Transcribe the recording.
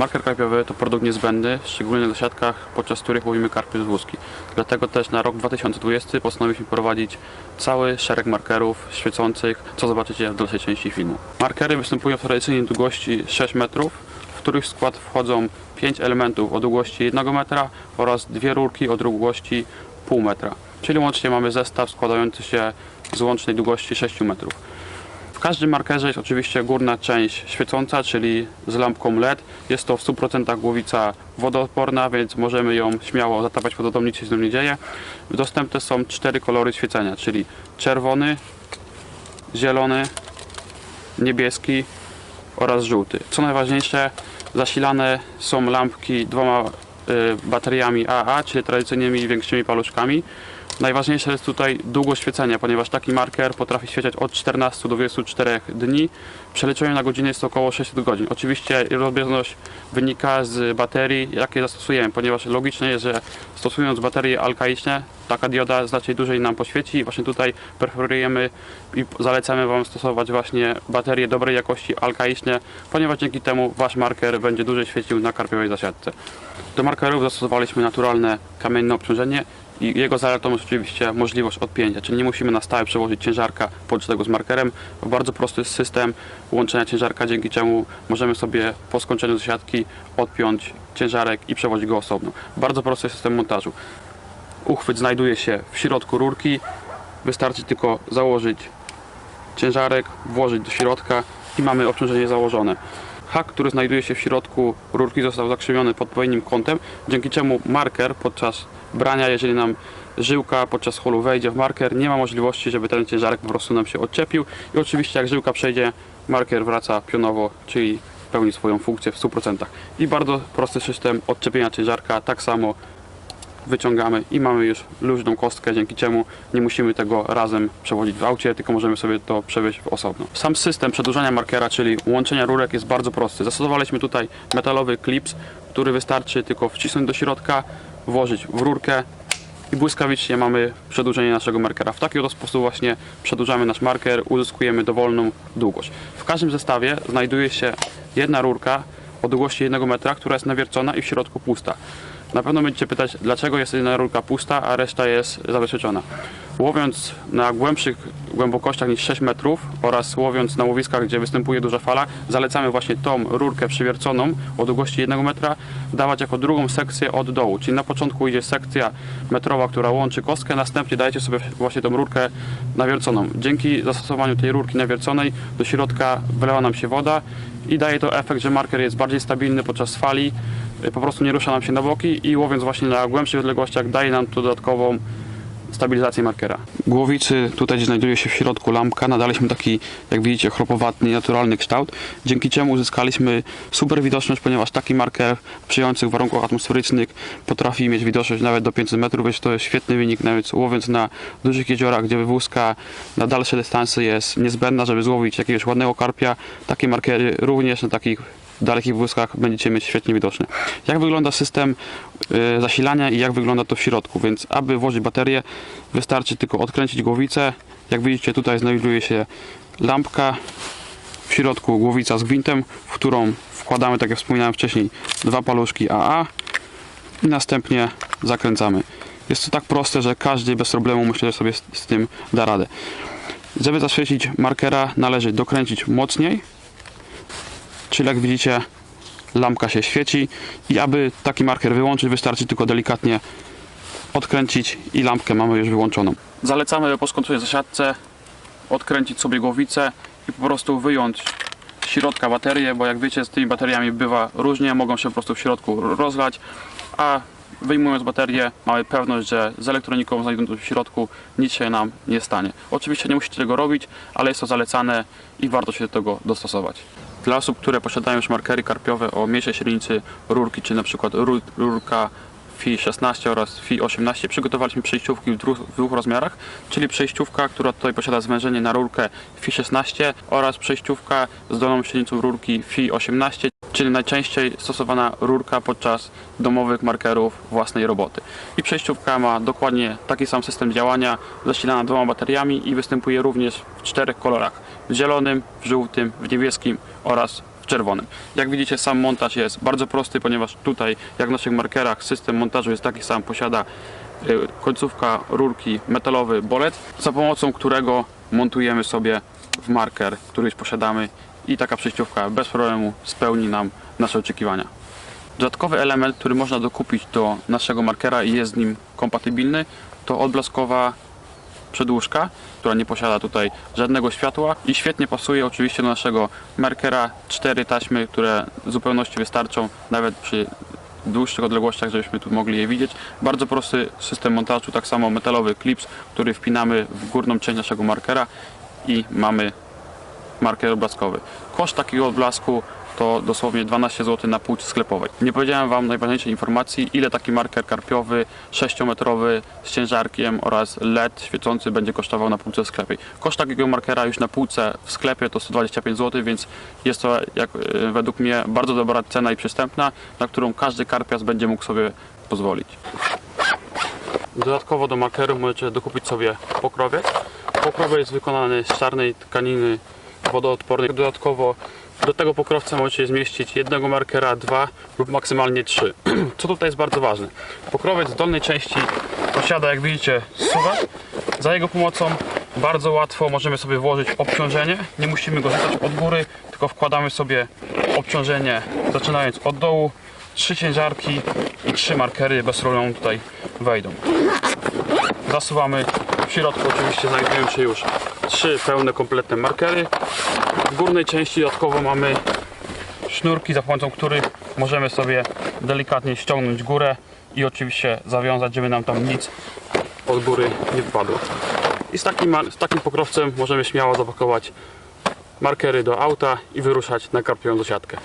Marker karpiowy to produkt niezbędny, szczególnie na siatkach, podczas których łowimy karpie z wózki. Dlatego też na rok 2020 postanowiliśmy prowadzić cały szereg markerów świecących, co zobaczycie w dalszej części filmu. Markery występują w tradycyjnej długości 6 metrów, w których skład wchodzą 5 elementów o długości 1 metra oraz dwie rurki o długości pół metra. Czyli łącznie mamy zestaw składający się z łącznej długości 6 metrów. W każdym markerze jest oczywiście górna część świecąca, czyli z lampką LED. Jest to w 100% głowica wodoodporna, więc możemy ją śmiało zatapiać wodą, nic się z nią nie dzieje. Dostępne są cztery kolory świecenia, czyli czerwony, zielony, niebieski oraz żółty. Co najważniejsze, zasilane są lampki dwoma y, bateriami AA, czyli tradycyjnymi większymi paluszkami. Najważniejsze jest tutaj długość świecenia, ponieważ taki marker potrafi świecać od 14 do 24 dni. Przeliczeniu na godzinę jest to około 600 godzin. Oczywiście rozbieżność wynika z baterii, jakie zastosujemy, ponieważ logiczne jest, że stosując baterie alkaiczne, taka dioda znacznie dłużej nam poświeci właśnie tutaj preferujemy i zalecamy Wam stosować właśnie baterie dobrej jakości alkaiczne, ponieważ dzięki temu Wasz marker będzie dłużej świecił na karpiowej zasiadce. Do markerów zastosowaliśmy naturalne kamienne obciążenie i jego zaletą jest oczywiście możliwość odpięcia, czyli nie musimy na stałe przełożyć ciężarka tego z markerem. Bardzo prosty system łączenia ciężarka, dzięki czemu możemy sobie po skończeniu zasiadki odpiąć ciężarek i przewozić go osobno. Bardzo prosty system montażu. Uchwyt znajduje się w środku rurki. Wystarczy tylko założyć ciężarek, włożyć do środka i mamy obciążenie założone. Hak, który znajduje się w środku rurki został zakrzywiony pod odpowiednim kątem, dzięki czemu marker podczas brania, jeżeli nam żyłka podczas holu wejdzie w marker, nie ma możliwości, żeby ten ciężarek po prostu nam się odczepił i oczywiście jak żyłka przejdzie, marker wraca pionowo, czyli pełni swoją funkcję w 100%. I bardzo prosty system odczepienia ciężarka, tak samo wyciągamy i mamy już luźną kostkę, dzięki czemu nie musimy tego razem przewozić w aucie, tylko możemy sobie to przewieźć osobno. Sam system przedłużania markera, czyli łączenia rurek jest bardzo prosty. Zastosowaliśmy tutaj metalowy klips, który wystarczy tylko wcisnąć do środka, włożyć w rurkę i błyskawicznie mamy przedłużenie naszego markera. W taki oto sposób właśnie przedłużamy nasz marker, uzyskujemy dowolną długość. W każdym zestawie znajduje się jedna rurka o długości 1 metra, która jest nawiercona i w środku pusta. Na pewno będziecie pytać, dlaczego jest jedna rurka pusta, a reszta jest zabezpieczona. Łowiąc na głębszych głębokościach niż 6 metrów oraz łowiąc na łowiskach, gdzie występuje duża fala, zalecamy właśnie tą rurkę przywierconą o długości 1 metra dawać jako drugą sekcję od dołu. Czyli na początku idzie sekcja metrowa, która łączy kostkę, następnie dajecie sobie właśnie tą rurkę nawierconą. Dzięki zastosowaniu tej rurki nawierconej do środka wlewa nam się woda i daje to efekt, że marker jest bardziej stabilny podczas fali, po prostu nie rusza nam się na boki i łowiąc właśnie na głębszych odległościach daje nam tu dodatkową stabilizację markera. Głowicy, tutaj gdzie znajduje się w środku lampka, nadaliśmy taki, jak widzicie, chropowatny, naturalny kształt, dzięki czemu uzyskaliśmy super widoczność, ponieważ taki marker w przyjących warunkach atmosferycznych potrafi mieć widoczność nawet do 500 metrów, więc to jest świetny wynik, nawet łowiąc na dużych jeziorach, gdzie wywózka na dalsze dystanse jest niezbędna, żeby złowić jakiegoś ładnego karpia. Takie markery również na takich dalekich wózkach będziecie mieć świetnie widoczne. Jak wygląda system y, zasilania i jak wygląda to w środku, więc aby włożyć baterię wystarczy tylko odkręcić głowicę. Jak widzicie tutaj znajduje się lampka, w środku głowica z gwintem, w którą wkładamy, tak jak wspominałem wcześniej, dwa paluszki AA i następnie zakręcamy. Jest to tak proste, że każdy bez problemu myślę, że sobie z, z tym da radę. Żeby zaświecić markera należy dokręcić mocniej, czyli jak widzicie lampka się świeci i aby taki marker wyłączyć wystarczy tylko delikatnie odkręcić i lampkę mamy już wyłączoną. Zalecamy po skończeniu zasiadce odkręcić sobie głowicę i po prostu wyjąć z środka baterię, bo jak wiecie z tymi bateriami bywa różnie, mogą się po prostu w środku rozlać, a wyjmując baterię mamy pewność, że z elektroniką znajdującą w środku nic się nam nie stanie. Oczywiście nie musicie tego robić, ale jest to zalecane i warto się do tego dostosować. Dla osób, które posiadają już markery karpiowe o mniejszej średnicy rurki, czy rur- rurka FI 16 oraz FI 18 przygotowaliśmy przejściówki w dwóch, w dwóch rozmiarach, czyli przejściówka, która tutaj posiada zwężenie na rurkę FI 16 oraz przejściówka z dolną średnicą rurki FI 18, czyli najczęściej stosowana rurka podczas domowych markerów własnej roboty. I przejściówka ma dokładnie taki sam system działania, zasilana dwoma bateriami i występuje również w czterech kolorach. W zielonym, w żółtym, w niebieskim oraz w czerwonym. Jak widzicie sam montaż jest bardzo prosty, ponieważ tutaj jak w naszych markerach system montażu jest taki sam, posiada y, końcówka rurki metalowy bolet, za pomocą którego montujemy sobie w marker, który posiadamy i taka przejściówka bez problemu spełni nam nasze oczekiwania. Dodatkowy element, który można dokupić do naszego markera i jest z nim kompatybilny, to odblaskowa przedłużka, która nie posiada tutaj żadnego światła i świetnie pasuje oczywiście do naszego markera. Cztery taśmy, które w zupełności wystarczą nawet przy dłuższych odległościach, żebyśmy tu mogli je widzieć. Bardzo prosty system montażu, tak samo metalowy klips, który wpinamy w górną część naszego markera i mamy marker odblaskowy. Koszt takiego odblasku to dosłownie 12 zł na półce sklepowej. Nie powiedziałem Wam najważniejszej informacji, ile taki marker karpiowy 6-metrowy z ciężarkiem oraz LED świecący będzie kosztował na półce sklepie. Koszt takiego markera już na półce w sklepie to 125 zł, więc jest to jak, e, według mnie bardzo dobra cena i przystępna, na którą każdy karpiarz będzie mógł sobie pozwolić. Dodatkowo do markeru możecie dokupić sobie pokrowiec. Pokrowiec jest wykonany z czarnej tkaniny wodoodpornej. Dodatkowo do tego pokrowca możecie zmieścić jednego markera, dwa lub maksymalnie trzy. Co tutaj jest bardzo ważne? Pokrowiec w dolnej części posiada, jak widzicie, suwak. Za jego pomocą bardzo łatwo możemy sobie włożyć obciążenie. Nie musimy go rzucać od góry, tylko wkładamy sobie obciążenie zaczynając od dołu. Trzy ciężarki i trzy markery bez problemu tutaj wejdą zasuwamy. W środku oczywiście znajdują się już trzy pełne, kompletne markery. W górnej części dodatkowo mamy sznurki, za pomocą których możemy sobie delikatnie ściągnąć górę i oczywiście zawiązać, żeby nam tam nic od góry nie wpadło. I z takim, z takim pokrowcem możemy śmiało zapakować markery do auta i wyruszać na karpiącą siatkę.